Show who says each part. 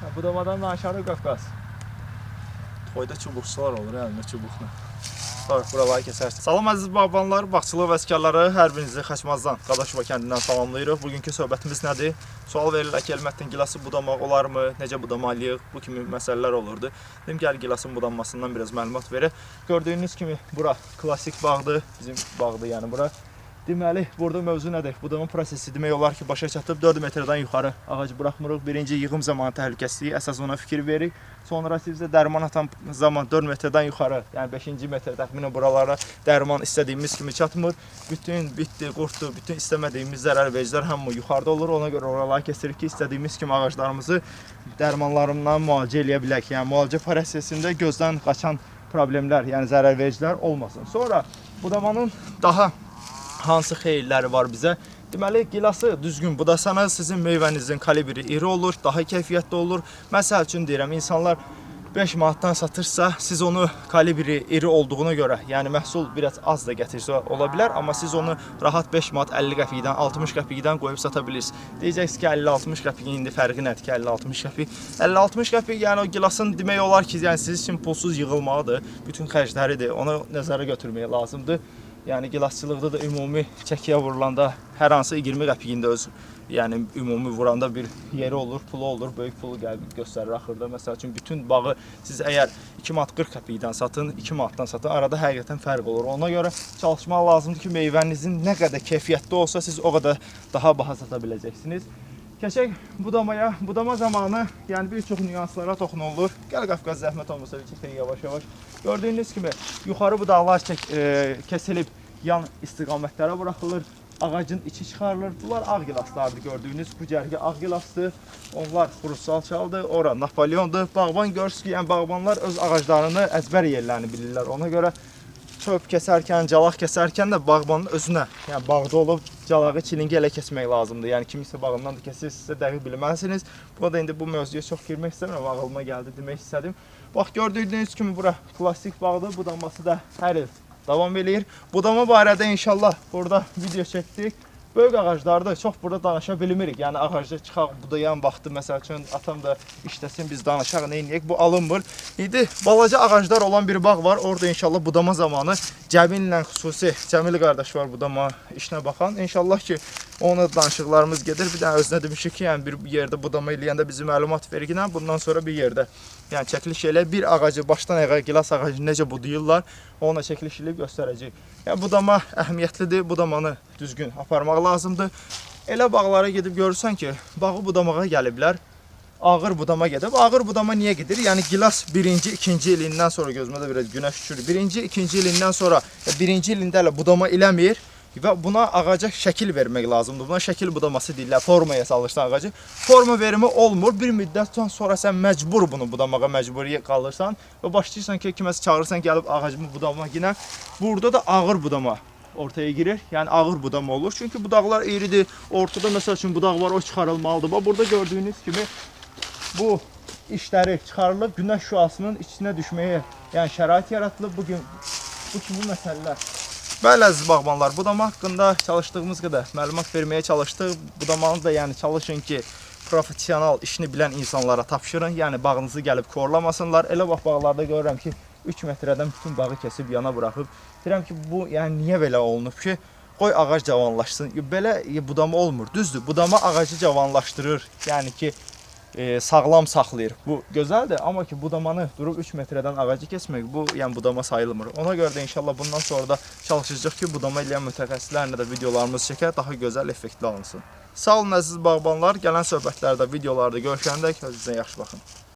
Speaker 1: Ha, budamadan danışarıq Qafqaz. Toyda çubuqçular olur, əlində çubuqla. Sonra buraları kəsərsən. Salam əziz bağbanlar, bağçılıq vəskarları, hər birinizi Xaçmazdan, Qadaşova kəndindən salamlayırıq. Bugünkü söhbətimiz nədir? Sual verirlər ki, Elməttin gilası budamaq olarmı? Necə budamalıyıq? Bu kimi məsələlər olurdu. Dedim gəl gilasın budanmasından biraz məlumat verək. Gördüyünüz kimi bura klassik bağdır, bizim bağdır yəni bura. Deməli, burada mövzu nədir? Budama prosesi demək olar ki, başa çatıb 4 metrdən yuxarı ağacı buraxmırıq. Birinci yığım zamanı təhlükəsizliyi əsas ona fikir veririk. Sonra sizə dərman atan zaman 4 metrdən yuxarı, yəni 5-ci metr təxminən buralara dərman istədiyimiz kimi çatmır. Bütün bitdi, qurtdu, bütün istəmədiyimiz zərər vericilər hamı yuxarıda olur. Ona görə oraları kəsirik ki, istədiyimiz kimi ağaclarımızı dərmanlarından müalicə eləyə bilək. Yəni müalicə prosesində gözdən qaçan problemlər, yəni zərər vericilər olmasın. Sonra budamanın daha hansı xeyirləri var bizə? Deməli, gilası düzgün budasanız sizin meyvənizin kalibri iri olur, daha keyfiyyətli olur. Məsəl üçün deyirəm, insanlar 5 manatdan satırsa, siz onu kalibri iri olduğuna görə, yəni məhsul biraz az da gətirsə ola bilər, amma siz onu rahat 5 manat 50 qəpikdən, 60 qəpikdən qoyub sata bilirsiniz. Deyəcəksiniz ki, 50-60 qəpik indi fərqi nədir ki, 50-60 qəpik? 50-60 qəpik, yəni o gilasın demək olar ki, yəni siz üçün pulsuz yığılmalıdır. Bütün xərcləridir. Onu nəzərə götürmək lazımdır. Yəni gilasçılıqda da ümumi çəkiyə vurulanda hər hansı 20 qəpiyində öz yəni ümumi vuranda bir yeri olur, pulu olur, böyük pulu gəlib göstərir axırda. Məsəl üçün bütün bağı siz əgər 2 manat 40 qəpikdən satın, 2 manatdan satın, arada həqiqətən fərq olur. Ona görə çalışmaq lazımdır ki, meyvənizin nə qədər keyfiyyətli olsa siz o qədər daha baha sata biləcəksiniz. Keçək budamaya. Budama zamanı yəni bir çox nüanslara toxunulur. Gəl Qafqaz zəhmət olmasa bir çəkək yavaş-yavaş. Gördüyünüz kimi yuxarı budaqlar çək, e, kəsilib yan istiqamətlərə buraxılır. Ağacın içi çıxarılır. Bunlar ağ gilaslardır gördüyünüz. Bu cərgə ağ gilasdır. Onlar xurusal çaldı. Ora Napoleondur. Bağban görürsünüz ki, yəni bağbanlar öz ağaclarını əzbər yerlərini bilirlər. Ona görə çöp kəsərkən, calaq kəsərkən də bağbanın özünə, yəni bağda olub calağı çilingi elə kəsmək lazımdır. Yəni kimisə bağından da kəsirsinizsə dəqiq bilməlisiniz. Bu da indi bu mövzuya çox girmək istəmirəm, ağlıma gəldi demək istədim. Bax gördüyünüz kimi bura plastik bağdır, budanması da hər il davam eləyir. Budama barədə inşallah burada video çəkdik. Böyük ağaclarda çox burada danışa bilmirik. Yəni ağacda çıxaq budayan vaxtı məsəl üçün atam da işləsin biz danışaq nə edək bu alınmır. İndi balaca ağaclar olan bir bağ var. Orada inşallah budama zamanı Cəmillə xüsusi Cəmil qardaş var budama işinə baxan. İnşallah ki ona danışıqlarımız gedir. Bir də özünə demişik ki, yəni bir yerdə budama eləyəndə bizi məlumat verginə bundan sonra bir yerdə yəni çəkiliş elə bir ağacı başdan ayağa gilas ağacını necə budayırlar, ona çəkiliş eləyib göstərəcək. Yəni budama əhəmiyyətlidir. Budamanı düzgün aparmaq lazımdır. Elə bağlara gedib görürsən ki, bağı budamağa gəliblər. Ağır budama gedib. Ağır budama niyə gedir? Yəni gilas birinci, ikinci ilindən sonra gözümə də biraz günəş düşür. Birinci, ikinci ilindən sonra ya birinci ilində budama eləmir və buna ağaca şəkil vermək lazımdır. Buna şəkil budaması deyirlər. Formaya salırsan ağacı. Forma verimi olmur. Bir müddətdən sonra sən məcbur bunu budamağa məcburi qalırsan və başlayırsan ki, kiməsə çağırırsan gəlib ağacımı budama yenə. Burada da ağır budama ortaya girir. Yəni ağır budama olur. Çünki budaqlar iridir. Ortada məsəl üçün budaq var, o çıxarılmalıdır. Bax burada gördüyünüz kimi bu işləri çıxarılıb günəş şüasının içinə düşməyə, yəni şərait yaratılıb bu gün bu kimi məsələlər. Bəli əziz bağbanlar, budama haqqında çalışdığımız qədər məlumat verməyə çalışdıq. Budamanı da yəni çalışın ki, professional işini bilən insanlara tapşırın. Yəni bağınızı gəlib korlamasınlar. Elə bax bağlarda görürəm ki, 3 metrədən bütün bağı kəsib yana buraxıb. Deyirəm ki, bu yəni niyə belə olunub ki? Qoy ağac cavanlaşsın. Belə budama olmur. Düzdür, budama ağacı cavanlaşdırır. Yəni ki, e, sağlam saxlayır. Bu gözəldir, amma ki budamanı durub 3 metrədən ağacı keçmək bu yəni budama sayılmır. Ona görə də inşallah bundan sonra da çalışacağıq ki, budama eləyən mütəxəssislərlə də videolarımız çəkər, daha gözəl, effektli alınsın. Sağ olun əziz bağbanlar. Gələn söhbətlərdə, videolarda görüşəndə özünüzə yaxşı baxın.